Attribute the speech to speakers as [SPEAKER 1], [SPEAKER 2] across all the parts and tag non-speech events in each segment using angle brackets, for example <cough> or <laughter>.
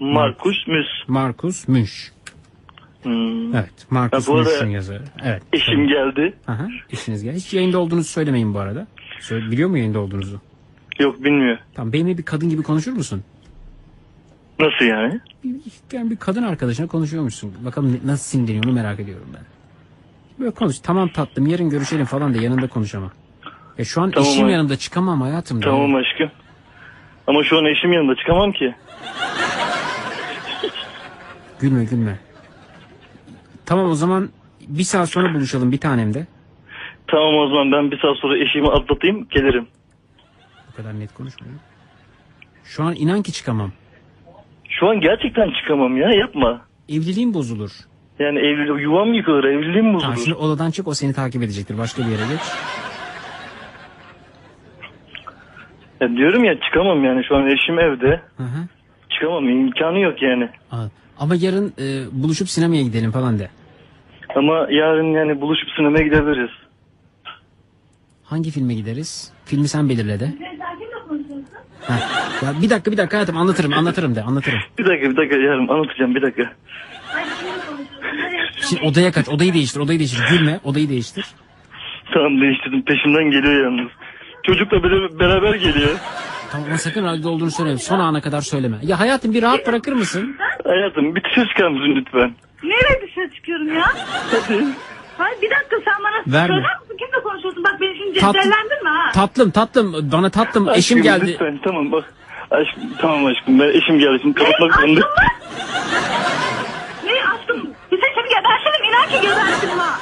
[SPEAKER 1] Markus Müs.
[SPEAKER 2] Markus Münch.
[SPEAKER 1] Hmm.
[SPEAKER 2] Evet. Markus
[SPEAKER 1] arada-
[SPEAKER 2] Münch'ün yazarı. Evet.
[SPEAKER 1] Eşim geldi.
[SPEAKER 2] Aha, işiniz geldi. Hiç yayında olduğunuzu söylemeyin bu arada. Söyle, biliyor mu yayında olduğunuzu?
[SPEAKER 1] Yok bilmiyor.
[SPEAKER 2] Tamam benimle bir kadın gibi konuşur musun?
[SPEAKER 1] Nasıl yani?
[SPEAKER 2] Bir- Yani bir kadın arkadaşına konuşuyormuşsun. Bakalım nasıl sinirleniyor onu merak ediyorum ben. Böyle konuş. Tamam tatlım yarın görüşelim falan de yanında konuş ama. Ya şu an
[SPEAKER 1] Tamam
[SPEAKER 2] eşim
[SPEAKER 1] abi.
[SPEAKER 2] yanında çıkamam hayatım.
[SPEAKER 1] Tamam aşkım. Ama şu an eşim yanında çıkamam ki.
[SPEAKER 2] Gülme gülme. Tamam o zaman bir saat sonra buluşalım bir tanem de.
[SPEAKER 1] Tamam o zaman ben bir saat sonra eşimi atlatayım gelirim.
[SPEAKER 2] Bu kadar net konuşmuyorum. Şu an inan ki çıkamam.
[SPEAKER 1] Şu an gerçekten çıkamam ya yapma.
[SPEAKER 2] Evliliğim bozulur.
[SPEAKER 1] Yani evli, yuvam yıkılır evliliğim
[SPEAKER 2] Tamam
[SPEAKER 1] bozulur.
[SPEAKER 2] şimdi odadan çık o seni takip edecektir. Başka bir yere geç.
[SPEAKER 1] Ya diyorum ya çıkamam yani şu an eşim evde.
[SPEAKER 2] Hı hı.
[SPEAKER 1] Çıkamam imkanı yok yani.
[SPEAKER 2] Aa, Ama yarın e, buluşup sinemaya gidelim falan de.
[SPEAKER 1] Ama yarın yani buluşup sinemaya gidebiliriz.
[SPEAKER 2] Hangi filme gideriz? Filmi sen belirle de. Ha. Ya bir dakika bir dakika hayatım anlatırım anlatırım de anlatırım.
[SPEAKER 1] Bir dakika bir dakika yarın anlatacağım bir dakika.
[SPEAKER 2] Şimdi odaya kaç odayı değiştir odayı değiştir gülme odayı değiştir.
[SPEAKER 1] Tamam değiştirdim peşimden geliyor yalnız. Çocukla beraber, beraber geliyor.
[SPEAKER 2] Tamam ama sakın radyoda olduğunu söyleme son ana kadar söyleme. Ya hayatım bir rahat bırakır mısın?
[SPEAKER 1] Hayatım bir dışarı çıkar mısın lütfen?
[SPEAKER 3] Nereye dışarı çıkıyorum ya?
[SPEAKER 1] Hadi. <laughs>
[SPEAKER 3] Hayır bir dakika sen bana
[SPEAKER 2] Verme.
[SPEAKER 3] söyler misin? Kimle konuşuyorsun? Bak beni şimdi
[SPEAKER 2] Tatlı-
[SPEAKER 3] cezalendirme ha.
[SPEAKER 2] Tatlım tatlım bana tatlım eşim
[SPEAKER 1] Aşkım,
[SPEAKER 2] geldi.
[SPEAKER 1] Lütfen tamam bak. Aşkım, tamam aşkım ben eşim geldi şimdi kapatmak
[SPEAKER 3] aşkım
[SPEAKER 1] zorunda.
[SPEAKER 3] mı? Ne aşkım? Hüseyin seni gebertirim inan ki gebertirim ha.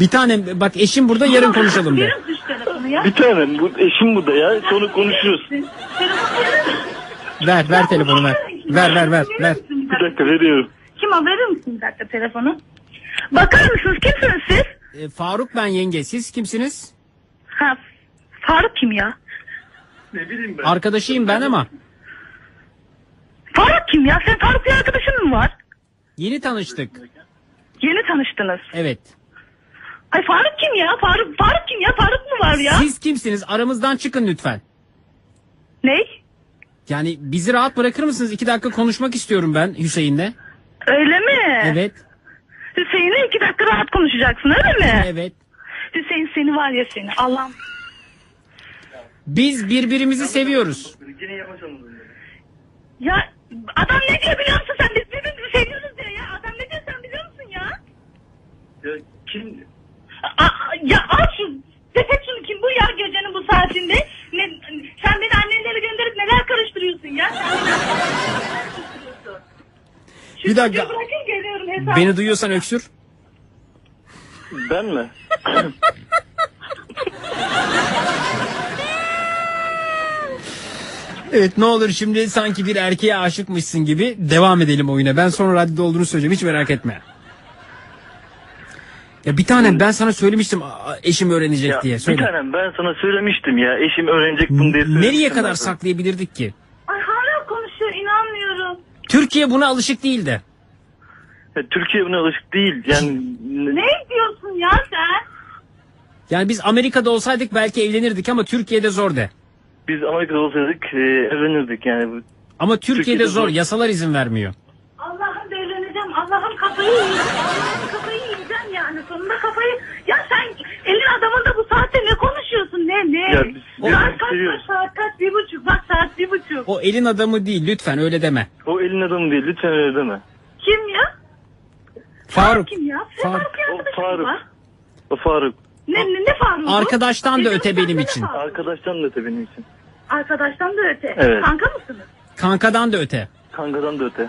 [SPEAKER 2] Bir tanem bak eşim burada yarın konuşalım de.
[SPEAKER 3] Verir düş telefonu ya.
[SPEAKER 1] Bir tanem bu eşim burada ya sonra konuşuruz.
[SPEAKER 3] Telefonu verir misin?
[SPEAKER 2] Ver ver telefonu ver. Ver ver ver ver.
[SPEAKER 1] Bir dakika veriyorum.
[SPEAKER 3] Kim o verir misin bir dakika telefonu? Bakar mısınız kimsiniz siz?
[SPEAKER 2] E, Faruk ben yenge siz kimsiniz?
[SPEAKER 3] Ha Faruk kim ya?
[SPEAKER 1] Ne bileyim ben.
[SPEAKER 2] Arkadaşıyım ben ama
[SPEAKER 3] Faruk kim ya? Sen Faruk bir arkadaşın mı var?
[SPEAKER 2] yeni tanıştık.
[SPEAKER 3] Yeni tanıştınız.
[SPEAKER 2] Evet.
[SPEAKER 3] Ay Faruk kim ya? Faruk Faruk kim ya? Faruk mu var ya?
[SPEAKER 2] Siz kimsiniz? Aramızdan çıkın lütfen.
[SPEAKER 3] Ne?
[SPEAKER 2] Yani bizi rahat bırakır mısınız? İki dakika konuşmak istiyorum ben Hüseyin'le.
[SPEAKER 3] Öyle mi?
[SPEAKER 2] Evet.
[SPEAKER 3] Hüseyin'le iki dakika rahat konuşacaksın öyle mi?
[SPEAKER 2] Evet.
[SPEAKER 3] Hüseyin seni var ya seni. Allah'ım.
[SPEAKER 2] Biz birbirimizi seviyoruz.
[SPEAKER 3] Ya adam ne diyor biliyor musun sen? Biz birbirimizi seviyoruz diyor ya. Adam ne diyor sen biliyor musun ya?
[SPEAKER 1] Ya kim?
[SPEAKER 3] Aa, ya al şu. Sepet şunu kim bu ya gecenin bu saatinde? Ne, sen beni annenlere gönderip neler karıştırıyorsun ya? Sen beni annenlere neler karıştırıyorsun? Şu
[SPEAKER 2] Bir dakika.
[SPEAKER 3] Bırakın geliyorum hesap.
[SPEAKER 2] Beni duyuyorsan öksür.
[SPEAKER 1] Ben mi? <laughs>
[SPEAKER 2] Evet ne olur şimdi sanki bir erkeğe aşıkmışsın gibi devam edelim oyuna. Ben sonra radyoda olduğunu söyleyeceğim hiç merak etme. Ya bir tanem ben sana söylemiştim a- eşim öğrenecek
[SPEAKER 1] ya,
[SPEAKER 2] diye.
[SPEAKER 1] bir
[SPEAKER 2] Söyle.
[SPEAKER 1] tanem ben sana söylemiştim ya eşim öğrenecek bunu diye
[SPEAKER 2] Nereye kadar
[SPEAKER 1] ben sana.
[SPEAKER 2] saklayabilirdik ki? Türkiye buna alışık değil de.
[SPEAKER 1] Ya, Türkiye buna alışık değil yani.
[SPEAKER 3] Ne diyorsun ya sen?
[SPEAKER 2] Yani biz Amerika'da olsaydık belki evlenirdik ama Türkiye'de zor de.
[SPEAKER 1] Biz Amerika'da olsaydık e, evlenirdik yani.
[SPEAKER 2] Ama Türkiye'de
[SPEAKER 1] Türkiye'de
[SPEAKER 2] zor.
[SPEAKER 1] zor.
[SPEAKER 2] Yasalar izin vermiyor.
[SPEAKER 3] Allah'ım devleneceğim. Allah'ım kafayı yiyeceğim. Allah'ım kafayı yiyeceğim yani. Sonunda kafayı... Ya sen elin adamında bu saatte ne konuşuyorsun? Ne ne?
[SPEAKER 1] Ya biz- biz
[SPEAKER 3] saat kaç
[SPEAKER 1] seviyoruz.
[SPEAKER 3] saat kaç bir buçuk. Bak saat bir buçuk.
[SPEAKER 2] O elin adamı değil lütfen öyle deme.
[SPEAKER 1] O elin adamı değil lütfen öyle deme.
[SPEAKER 3] Kim ya?
[SPEAKER 2] Faruk.
[SPEAKER 3] Kim ya? Sen
[SPEAKER 2] Faruk.
[SPEAKER 3] Faruk
[SPEAKER 1] O Faruk. O Faruk.
[SPEAKER 3] Ne, ne, ne Faruk?
[SPEAKER 2] Arkadaştan da öte benim için.
[SPEAKER 1] Arkadaştan da öte benim için.
[SPEAKER 3] Arkadaştan da öte.
[SPEAKER 1] Evet.
[SPEAKER 3] Kanka mısınız?
[SPEAKER 2] Kankadan da öte.
[SPEAKER 1] Kankadan da öte.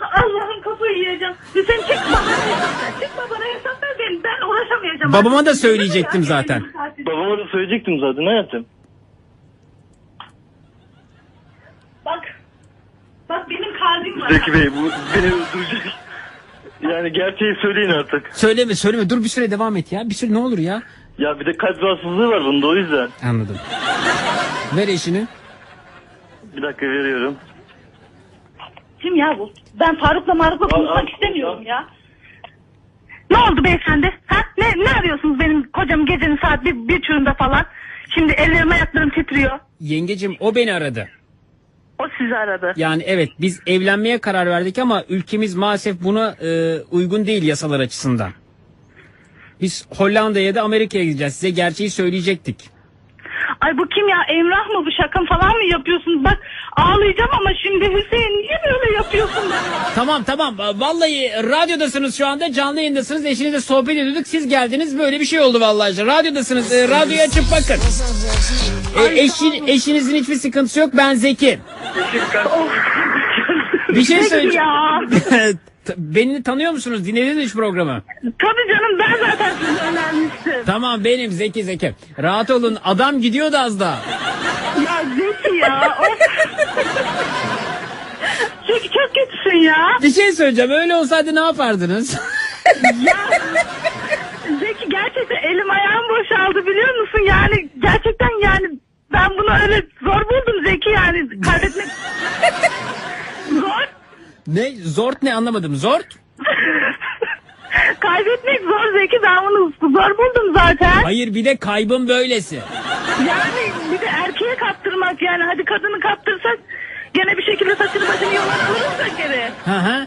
[SPEAKER 3] Allah'ım kafayı yiyeceğim. Hüseyin çık bana hesap ver. Çık bana hesap ver. Ben, ben uğraşamayacağım.
[SPEAKER 2] Babama da söyleyecektim zaten.
[SPEAKER 1] Babama da söyleyecektim zaten hayatım.
[SPEAKER 3] Bak. Bak benim kalbim var.
[SPEAKER 1] Zeki Bey bu beni öldürecek. Yani gerçeği söyleyin artık.
[SPEAKER 2] Söyleme söyleme dur bir süre devam et ya. Bir süre ne olur ya.
[SPEAKER 1] Ya bir de kalp rahatsızlığı var bunda o yüzden.
[SPEAKER 2] Anladım. Ver eşini.
[SPEAKER 1] Bir dakika veriyorum.
[SPEAKER 3] Kim ya bu? Ben Faruk'la Maruk'la konuşmak istemiyorum ya. Ne oldu beyefendi? Ha? Ne, ne arıyorsunuz benim kocam gecenin saat bir, bir çığında falan? Şimdi ellerim ayaklarım titriyor.
[SPEAKER 2] Yengecim o beni aradı.
[SPEAKER 3] O sizi aradı.
[SPEAKER 2] Yani evet biz evlenmeye karar verdik ama ülkemiz maalesef buna e, uygun değil yasalar açısından. Biz Hollanda'ya da Amerika'ya gideceğiz. Size gerçeği söyleyecektik.
[SPEAKER 3] Ay bu kim ya? Emrah mı bu? Şaka falan mı yapıyorsun? Bak ağlayacağım ama şimdi Hüseyin niye böyle yapıyorsun?
[SPEAKER 2] Tamam tamam. Vallahi radyodasınız şu anda. Canlı yayındasınız. Eşinizle sohbet ediyorduk. Siz geldiniz. Böyle bir şey oldu vallahi. Radyodasınız. E, radyoyu açıp bakın. E, eşin, eşinizin hiçbir sıkıntısı yok. Ben Zeki. Bir şey
[SPEAKER 3] Peki
[SPEAKER 2] söyleyeceğim.
[SPEAKER 3] ya. <laughs>
[SPEAKER 2] Beni tanıyor musunuz? Dinlediniz mi hiç programı?
[SPEAKER 3] Tabii canım ben zaten sizi önermiştim.
[SPEAKER 2] Tamam benim Zeki Zeki. Rahat olun. Adam gidiyordu az daha.
[SPEAKER 3] Ya Zeki ya. Of. Zeki çok kötüsün ya.
[SPEAKER 2] Bir şey söyleyeceğim. Öyle olsaydı ne yapardınız?
[SPEAKER 3] Ya Zeki gerçekten elim ayağım boşaldı biliyor musun? Yani gerçekten yani ben bunu öyle zor buldum Zeki yani kaybetmek <laughs> zor.
[SPEAKER 2] Ne? Zort ne anlamadım. Zort? <laughs>
[SPEAKER 3] Kaybetmek zor Zeki ben bunu zor buldum zaten.
[SPEAKER 2] Hayır bir de kaybın böylesi.
[SPEAKER 3] Yani bir de erkeğe kaptırmak yani hadi kadını kaptırsak gene bir şekilde saçını başını yolan alırız da geri.
[SPEAKER 2] Hı hı.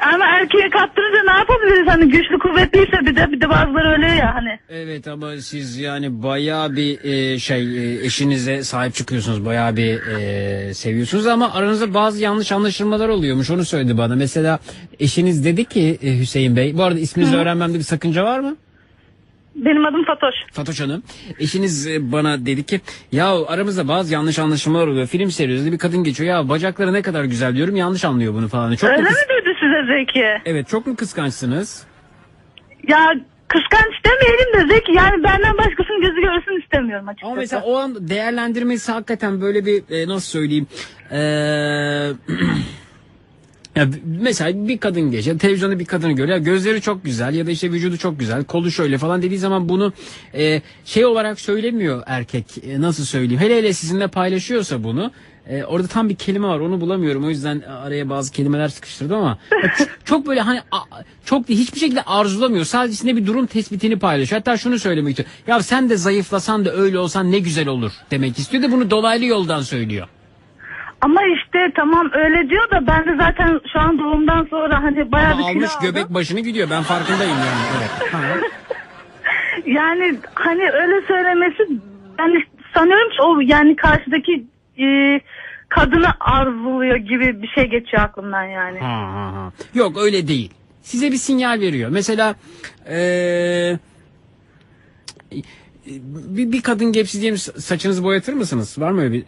[SPEAKER 3] Ama erkeğe kaptırınca ne yapabiliriz hani güçlü kuvvetliyse bir de bir de bazıları öyle ya hani.
[SPEAKER 2] Evet ama siz yani bayağı bir e, şey e, eşinize sahip çıkıyorsunuz. Bayağı bir e, seviyorsunuz ama aranızda bazı yanlış anlaşılmalar oluyormuş. Onu söyledi bana. Mesela eşiniz dedi ki e, Hüseyin Bey. Bu arada isminizi öğrenmemde bir sakınca var mı?
[SPEAKER 3] Benim adım Fatoş.
[SPEAKER 2] Fatoş Hanım. Eşiniz e, bana dedi ki ya aramızda bazı yanlış anlaşılmalar oluyor. Film seyrediyoruz bir kadın geçiyor. Ya bacakları ne kadar güzel diyorum yanlış anlıyor bunu falan. Çok
[SPEAKER 3] Öyle
[SPEAKER 2] mu
[SPEAKER 3] mi size Zeki?
[SPEAKER 2] Evet çok mu kıskançsınız?
[SPEAKER 3] Ya kıskanç demeyelim de Zeki yani benden başkasının gözü görsün istemiyorum açıkçası.
[SPEAKER 2] Ama mesela o an değerlendirmesi hakikaten böyle bir e, nasıl söyleyeyim Ee, <clears throat> ya mesela bir kadın geçiyor televizyonda bir kadını görüyor gözleri çok güzel ya da işte vücudu çok güzel kolu şöyle falan dediği zaman bunu e, şey olarak söylemiyor erkek E, nasıl söyleyeyim hele hele sizinle paylaşıyorsa bunu e, orada tam bir kelime var onu bulamıyorum o yüzden araya bazı kelimeler sıkıştırdım ama çok, çok böyle hani a- çok değil, hiçbir şekilde arzulamıyor sadece sizinle bir durum tespitini paylaşıyor hatta şunu söylemek istiyor ya sen de zayıflasan da öyle olsan ne güzel olur demek istiyor da bunu dolaylı yoldan söylüyor.
[SPEAKER 3] Ama işte tamam öyle diyor da ben de zaten şu an doğumdan sonra hani bayağı
[SPEAKER 2] Ama
[SPEAKER 3] bir kilo
[SPEAKER 2] almış
[SPEAKER 3] aldım.
[SPEAKER 2] göbek başını gidiyor ben farkındayım yani evet. Ha. <laughs>
[SPEAKER 3] Yani hani öyle söylemesi ben sanıyorum ki o yani karşıdaki e, kadını arzuluyor gibi bir şey geçiyor aklımdan yani.
[SPEAKER 2] Ha, ha, ha. Yok öyle değil. Size bir sinyal veriyor. Mesela eee, bir, bir kadın gepsi diyelim saçınızı boyatır mısınız? Var mı öyle bir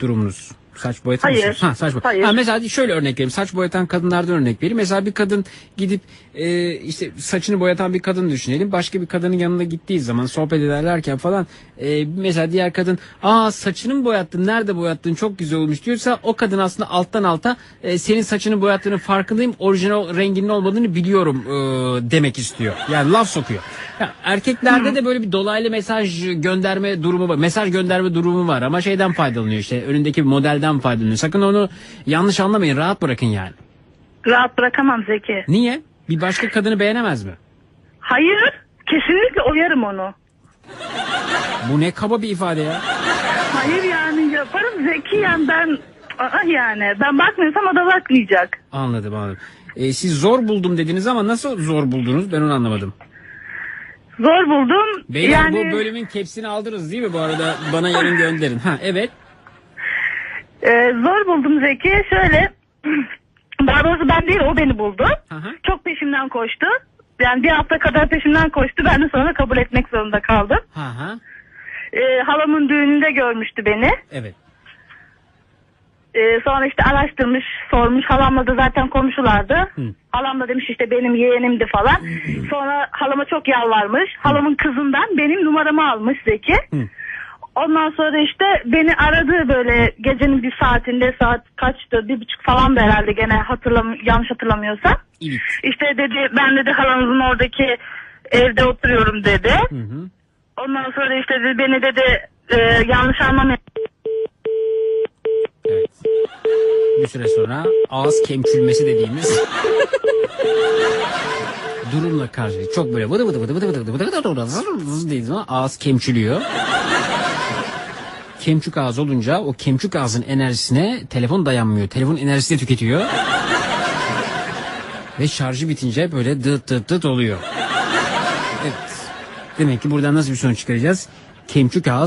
[SPEAKER 2] durumunuz? Saç boyatır
[SPEAKER 3] Hayır.
[SPEAKER 2] Ha, saç boy-
[SPEAKER 3] Hayır.
[SPEAKER 2] Ha, mesela şöyle örnek vereyim. Saç boyatan kadınlardan örnek vereyim. Mesela bir kadın gidip e, işte saçını boyatan bir kadın düşünelim. Başka bir kadının yanına gittiği zaman sohbet ederlerken falan e, mesela diğer kadın aa saçını mı boyattın? Nerede boyattın? Çok güzel olmuş diyorsa o kadın aslında alttan alta e, senin saçını boyattığının farkındayım. Orijinal renginin olmadığını biliyorum e, demek istiyor. Yani laf sokuyor. Ya, erkeklerde de böyle bir dolaylı mesaj gönderme durumu var. Mesaj gönderme durumu var ama şeyden faydalanıyor işte önündeki bir modelden faydalanıyor. Sakın onu yanlış anlamayın rahat bırakın yani.
[SPEAKER 3] Rahat bırakamam Zeki.
[SPEAKER 2] Niye? Bir başka kadını beğenemez mi?
[SPEAKER 3] Hayır kesinlikle oyarım onu.
[SPEAKER 2] Bu ne kaba bir ifade ya.
[SPEAKER 3] Hayır yani yaparım Zeki yani ben Aa, yani ben bakmıyorsam o da bakmayacak.
[SPEAKER 2] Anladım anladım. E, siz zor buldum dediniz ama nasıl zor buldunuz ben onu anlamadım.
[SPEAKER 3] Zor buldum.
[SPEAKER 2] Beyler
[SPEAKER 3] yani
[SPEAKER 2] bu bölümün kepsini aldınız değil mi bu arada bana yarın gönderin. Ha evet.
[SPEAKER 3] E, zor buldum Zeki. Şöyle <clears throat> daha doğrusu ben değil o beni buldu.
[SPEAKER 2] Hı hı.
[SPEAKER 3] Çok peşimden koştu. Yani bir hafta kadar peşimden koştu. Ben de sonra kabul etmek zorunda kaldım.
[SPEAKER 2] Ha ha.
[SPEAKER 3] E, halamın düğününde görmüştü beni.
[SPEAKER 2] Evet.
[SPEAKER 3] E, sonra işte araştırmış, sormuş. Halamla da zaten komşulardı. Halam da demiş işte benim yeğenimdi falan. Sonra halama çok yalvarmış. Halamın kızından benim numaramı almış Zeki.
[SPEAKER 2] Hı.
[SPEAKER 3] Ondan sonra işte beni aradı böyle gecenin bir saatinde saat kaçtı bir buçuk falan da herhalde gene hatırlam yanlış hatırlamıyorsam.
[SPEAKER 2] İlik.
[SPEAKER 3] İşte dedi ben dedi halanızın oradaki evde oturuyorum dedi.
[SPEAKER 2] Hı hı.
[SPEAKER 3] Ondan sonra işte dedi, beni dedi e, yanlış anlamayın.
[SPEAKER 2] Evet. Bir süre sonra ağız kemçülmesi dediğimiz durumla karşı çok böyle vıdı vıdı vıdı vıdı vıdı vıdı vıdı vıdı vıdı vıdı ağız kemçülüyor. Kemçük ağız olunca o kemçük ağzın enerjisine telefon dayanmıyor. Telefon enerjisi de tüketiyor. Ve şarjı bitince böyle dıt dıt dıt oluyor. Evet. Demek ki buradan nasıl bir sonuç çıkaracağız? Kemçük ağız